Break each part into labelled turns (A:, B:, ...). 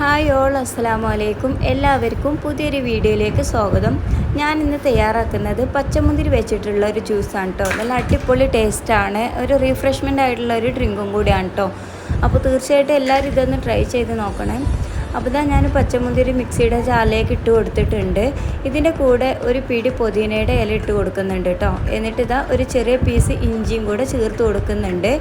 A: Hi all അസ്സലാമു അലൈക്കും. എല്ലാവർക്കും പുതിയൊരു വീഡിയോയിലേക്ക് സ്വാഗതം. ഞാൻ ഇന്ന് തയ്യാറാക്കുന്നത് പച്ചമുന്തിരി വെച്ചിട്ടുള്ള ഒരു ജ്യൂസാണ് കേട്ടോ നല്ല അടിപൊളി ടേസ്റ്റാണ് ഒരു റീഫ്രഷ്മെന്റ് ആയിട്ടുള്ള ഒരു ഡ്രിങ്കും കൂടിയാണ് കേട്ടോ അപ്പോൾ തീർച്ചയായിട്ടും എല്ലാവരും ഇതൊന്ന് ട്രൈ ചെയ്ത് നോക്കണേ. അപ്പോൾ ഇതാ ഞാൻ പച്ചമുന്തിരി മിക്സിയുടെ ചാലയൊക്കെ ഇട്ട് കൊടുത്തിട്ടുണ്ട്. ഇതിന്റെ കൂടെ ഒരു പിടി പുതിനയുടെ ഇല ഇട്ട് കൊടുക്കുന്നുണ്ട് കേട്ടോ എന്നിട്ട് ഇതാ ഒരു ചെറിയ പീസ് ഇഞ്ചിയും കൂടെ ചേർത്ത് കൊടുക്കുന്നുണ്ട്.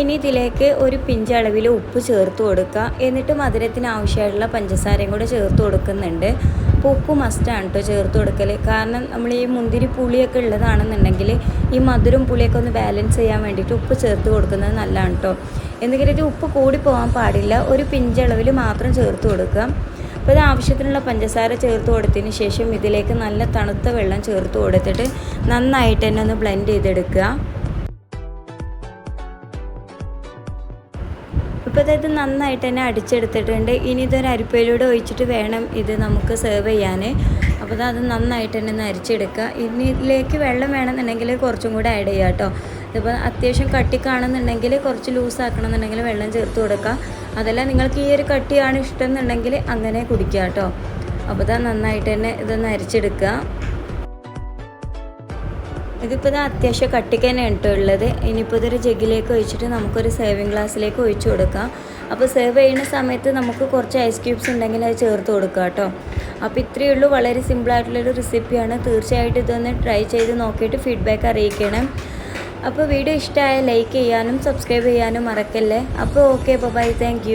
A: ഇനി ഇതിലേക്ക് ഒരു പിഞ്ചളവിൽ ഉപ്പ് ചേർത്ത് കൊടുക്കുക. എന്നിട്ട് മധുരത്തിന് ആവശ്യമായിട്ടുള്ള പഞ്ചസാരയും കൂടെ ചേർത്ത് കൊടുക്കുന്നുണ്ട്. അപ്പോൾ ഉപ്പ് മസ്റ്റാണ് കേട്ടോ ചേർത്ത് കൊടുക്കൽ കാരണം നമ്മൾ ഈ മുന്തിരി പുളിയൊക്കെ ഉള്ളതാണെന്നുണ്ടെങ്കിൽ ഈ മധുരം പുളിയൊക്കെ ഒന്ന് ബാലൻസ് ചെയ്യാൻ വേണ്ടിയിട്ട് ഉപ്പ് ചേർത്ത് കൊടുക്കുന്നത് നല്ലതാണ് കേട്ടോ എന്തെങ്കിലും ഉപ്പ് കൂടി പോകാൻ പാടില്ല ഒരു പിഞ്ചളവിൽ മാത്രം ചേർത്ത് കൊടുക്കുക. അപ്പോൾ ഇത് ആവശ്യത്തിനുള്ള പഞ്ചസാര ചേർത്ത് കൊടുത്തതിന് ശേഷം ഇതിലേക്ക് നല്ല തണുത്ത വെള്ളം ചേർത്ത് കൊടുത്തിട്ട് നന്നായിട്ട് തന്നെ ഒന്ന് ബ്ലെൻഡ് ചെയ്തെടുക്കുക. ഇപ്പോൾ ഇത് നന്നായിട്ട് തന്നെ അടിച്ചെടുത്തിട്ടുണ്ട്. ഇനി ഇതൊരു അരിപ്പയിലൂടെ ഒഴിച്ചിട്ട് വേണം ഇത് നമുക്ക് സെർവ് ചെയ്യാൻ അപ്പോൾ അത് നന്നായിട്ട് തന്നെ ഒന്ന് അരിച്ചെടുക്കുക. ഇതിലേക്ക് വെള്ളം വേണമെന്നുണ്ടെങ്കിൽ കുറച്ചും കൂടെ ആഡ് ചെയ്യുക കേട്ടോ. ഇതിപ്പോൾ അത്യാവശ്യം കട്ടി കാണുന്നുണ്ടെങ്കിൽ കുറച്ച് ലൂസ് ആക്കണമെന്നുണ്ടെങ്കിൽ വെള്ളം ചേർത്ത് കൊടുക്കുക. അതല്ല നിങ്ങൾക്ക് ഈ ഒരു കട്ടിയാണ് ഇഷ്ടം എന്നുണ്ടെങ്കിൽ അങ്ങനെ കുടിക്കുക കേട്ടോ. അപ്പോൾ ഇതാ നന്നായിട്ട് തന്നെ ഇതൊന്ന് അരിച്ചെടുക്കുക. ഇതിപ്പോൾ ഇത് അത്യാവശ്യം കട്ടിക്ക് തന്നെ ഇട്ടുള്ളത് ഇനിയിപ്പോൾ ഇതൊരു ജഗ്ഗിലേക്ക് ഒഴിച്ചിട്ട് നമുക്കൊരു സേവിങ് ഗ്ലാസ്സിലേക്ക് ഒഴിച്ചു കൊടുക്കാം. അപ്പോൾ സെർവ് ചെയ്യുന്ന സമയത്ത് നമുക്ക് കുറച്ച് ഐസ് ക്യൂബ്സ് ഉണ്ടെങ്കിൽ അത് ചേർത്ത് കൊടുക്കുക കേട്ടോ അപ്പോൾ ഇത്രയേ ഉള്ളൂ. വളരെ സിമ്പിളായിട്ടുള്ളൊരു റെസിപ്പിയാണ് തീർച്ചയായിട്ടും ഇതൊന്ന് ട്രൈ ചെയ്ത് നോക്കിയിട്ട് ഫീഡ്ബാക്ക് അറിയിക്കണം. അപ്പോൾ വീഡിയോ ഇഷ്ടമായ ലൈക്ക് ചെയ്യാനും സബ്സ്ക്രൈബ് ചെയ്യാനും മറക്കല്ലേ. അപ്പോൾ ഓക്കെ ബൈ താങ്ക്